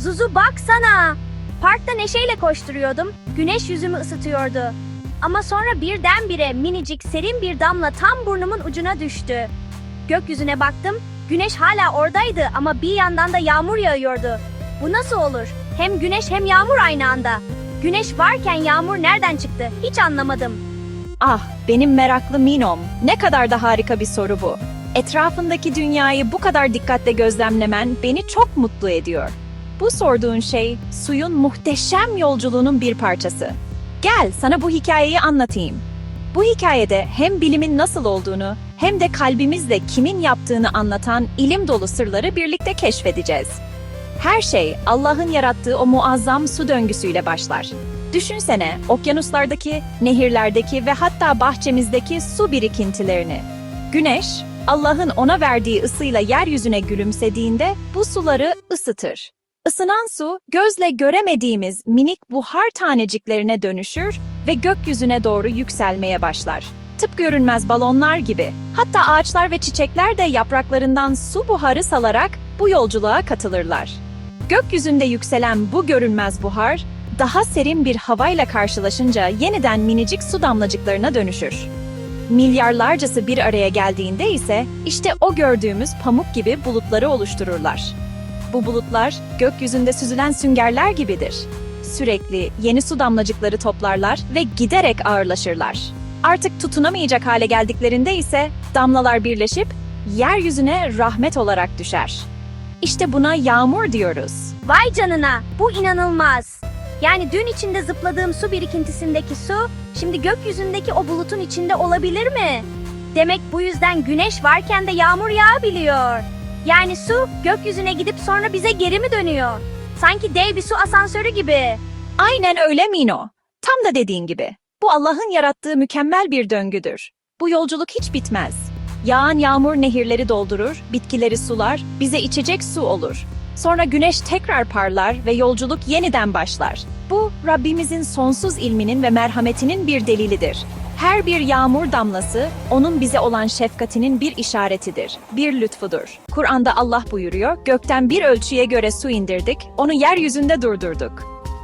Zuzu baksana. Parkta neşeyle koşturuyordum. Güneş yüzümü ısıtıyordu. Ama sonra birdenbire minicik serin bir damla tam burnumun ucuna düştü. Gökyüzüne baktım. Güneş hala oradaydı ama bir yandan da yağmur yağıyordu. Bu nasıl olur? Hem güneş hem yağmur aynı anda. Güneş varken yağmur nereden çıktı? Hiç anlamadım. Ah, benim meraklı Minom. Ne kadar da harika bir soru bu. Etrafındaki dünyayı bu kadar dikkatle gözlemlemen beni çok mutlu ediyor. Bu sorduğun şey suyun muhteşem yolculuğunun bir parçası. Gel sana bu hikayeyi anlatayım. Bu hikayede hem bilimin nasıl olduğunu hem de kalbimizle kimin yaptığını anlatan ilim dolu sırları birlikte keşfedeceğiz. Her şey Allah'ın yarattığı o muazzam su döngüsüyle başlar. Düşünsene okyanuslardaki, nehirlerdeki ve hatta bahçemizdeki su birikintilerini. Güneş, Allah'ın ona verdiği ısıyla yeryüzüne gülümsediğinde bu suları ısıtır. Isınan su, gözle göremediğimiz minik buhar taneciklerine dönüşür ve gökyüzüne doğru yükselmeye başlar. Tıpkı görünmez balonlar gibi. Hatta ağaçlar ve çiçekler de yapraklarından su buharı salarak bu yolculuğa katılırlar. Gökyüzünde yükselen bu görünmez buhar, daha serin bir havayla karşılaşınca yeniden minicik su damlacıklarına dönüşür. Milyarlarcası bir araya geldiğinde ise işte o gördüğümüz pamuk gibi bulutları oluştururlar. Bu bulutlar gökyüzünde süzülen süngerler gibidir. Sürekli yeni su damlacıkları toplarlar ve giderek ağırlaşırlar. Artık tutunamayacak hale geldiklerinde ise damlalar birleşip yeryüzüne rahmet olarak düşer. İşte buna yağmur diyoruz. Vay canına, bu inanılmaz. Yani dün içinde zıpladığım su birikintisindeki su, şimdi gökyüzündeki o bulutun içinde olabilir mi? Demek bu yüzden güneş varken de yağmur yağabiliyor. Yani su gökyüzüne gidip sonra bize geri mi dönüyor? Sanki dev bir su asansörü gibi. Aynen öyle Mino. Tam da dediğin gibi. Bu Allah'ın yarattığı mükemmel bir döngüdür. Bu yolculuk hiç bitmez. Yağan yağmur nehirleri doldurur, bitkileri sular, bize içecek su olur. Sonra güneş tekrar parlar ve yolculuk yeniden başlar. Bu Rabbimizin sonsuz ilminin ve merhametinin bir delilidir. Her bir yağmur damlası onun bize olan şefkatinin bir işaretidir, bir lütfudur. Kur'an'da Allah buyuruyor, gökten bir ölçüye göre su indirdik, onu yeryüzünde durdurduk.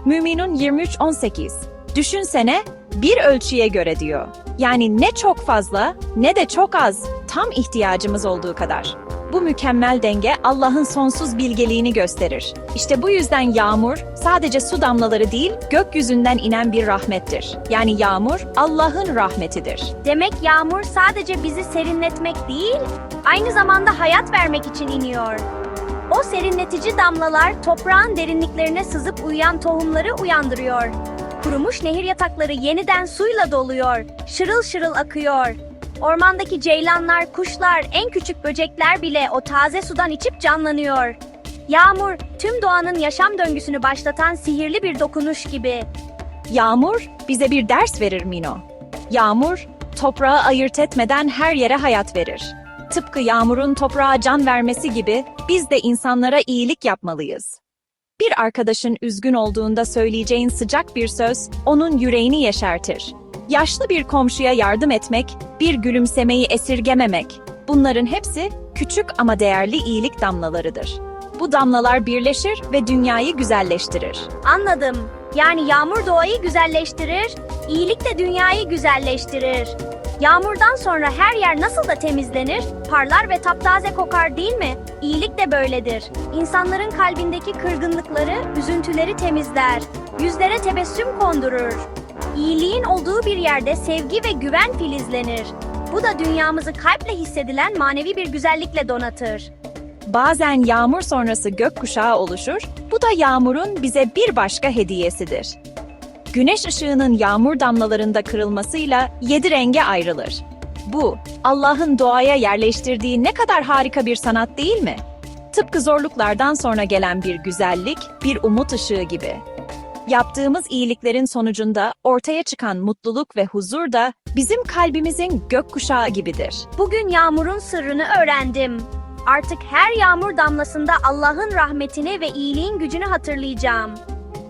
Müminun 23-18. Düşünsene, bir ölçüye göre diyor. Yani ne çok fazla ne de çok az, tam ihtiyacımız olduğu kadar. Bu mükemmel denge Allah'ın sonsuz bilgeliğini gösterir. İşte bu yüzden yağmur sadece su damlaları değil, gökyüzünden inen bir rahmettir. Yani yağmur Allah'ın rahmetidir. Demek yağmur sadece bizi serinletmek değil, aynı zamanda hayat vermek için iniyor. O serinletici damlalar toprağın derinliklerine sızıp uyuyan tohumları uyandırıyor. Kurumuş nehir yatakları yeniden suyla doluyor, şırıl şırıl akıyor. Ormandaki ceylanlar, kuşlar, en küçük böcekler bile o taze sudan içip canlanıyor. Yağmur, tüm doğanın yaşam döngüsünü başlatan sihirli bir dokunuş gibi. Yağmur bize bir ders verir Mino. Yağmur toprağı ayırt etmeden her yere hayat verir. Tıpkı yağmurun toprağa can vermesi gibi biz de insanlara iyilik yapmalıyız. Bir arkadaşın üzgün olduğunda söyleyeceğin sıcak bir söz onun yüreğini yeşertir. Yaşlı bir komşuya yardım etmek, bir gülümsemeyi esirgememek. Bunların hepsi küçük ama değerli iyilik damlalarıdır. Bu damlalar birleşir ve dünyayı güzelleştirir. Anladım. Yani yağmur doğayı güzelleştirir, iyilik de dünyayı güzelleştirir. Yağmurdan sonra her yer nasıl da temizlenir, parlar ve taptaze kokar değil mi? İyilik de böyledir. İnsanların kalbindeki kırgınlıkları, üzüntüleri temizler. Yüzlere tebessüm kondurur. İyiliğin olduğu bir yerde sevgi ve güven filizlenir. Bu da dünyamızı kalple hissedilen manevi bir güzellikle donatır. Bazen yağmur sonrası gökkuşağı oluşur, bu da yağmurun bize bir başka hediyesidir. Güneş ışığının yağmur damlalarında kırılmasıyla yedi renge ayrılır. Bu, Allah'ın doğaya yerleştirdiği ne kadar harika bir sanat değil mi? Tıpkı zorluklardan sonra gelen bir güzellik, bir umut ışığı gibi. Yaptığımız iyiliklerin sonucunda ortaya çıkan mutluluk ve huzur da bizim kalbimizin gökkuşağı gibidir. Bugün yağmurun sırrını öğrendim. Artık her yağmur damlasında Allah'ın rahmetini ve iyiliğin gücünü hatırlayacağım.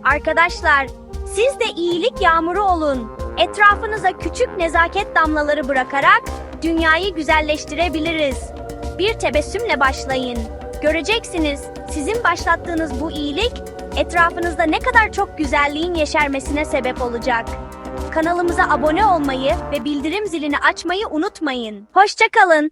Arkadaşlar, siz de iyilik yağmuru olun. Etrafınıza küçük nezaket damlaları bırakarak dünyayı güzelleştirebiliriz. Bir tebessümle başlayın. Göreceksiniz, sizin başlattığınız bu iyilik etrafınızda ne kadar çok güzelliğin yeşermesine sebep olacak. Kanalımıza abone olmayı ve bildirim zilini açmayı unutmayın. Hoşçakalın.